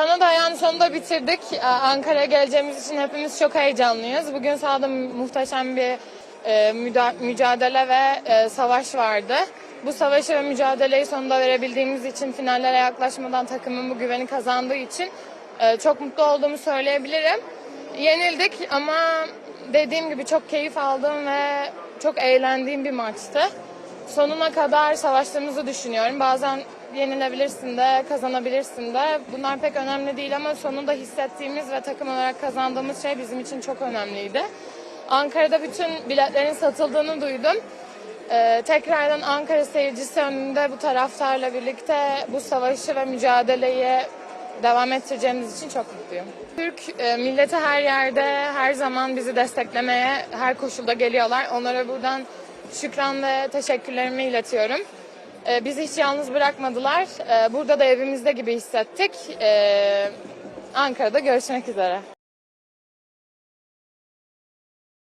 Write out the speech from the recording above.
Kanada ayağını sonunda bitirdik. Ee, Ankara'ya geleceğimiz için hepimiz çok heyecanlıyız. Bugün sahada muhteşem bir e, mücadele ve e, savaş vardı. Bu savaşı ve mücadeleyi sonunda verebildiğimiz için finallere yaklaşmadan takımın bu güveni kazandığı için e, çok mutlu olduğumu söyleyebilirim. Yenildik ama dediğim gibi çok keyif aldığım ve çok eğlendiğim bir maçtı. Sonuna kadar savaştığımızı düşünüyorum. Bazen yenilebilirsin de, kazanabilirsin de. Bunlar pek önemli değil ama sonunda hissettiğimiz ve takım olarak kazandığımız şey bizim için çok önemliydi. Ankara'da bütün biletlerin satıldığını duydum. Ee, tekrardan Ankara seyircisi önünde bu taraftarla birlikte bu savaşı ve mücadeleyi devam ettireceğimiz için çok mutluyum. Türk e, milleti her yerde her zaman bizi desteklemeye her koşulda geliyorlar. Onlara buradan şükran ve teşekkürlerimi iletiyorum. E, bizi hiç yalnız bırakmadılar. E, burada da evimizde gibi hissettik. E, Ankara'da görüşmek üzere.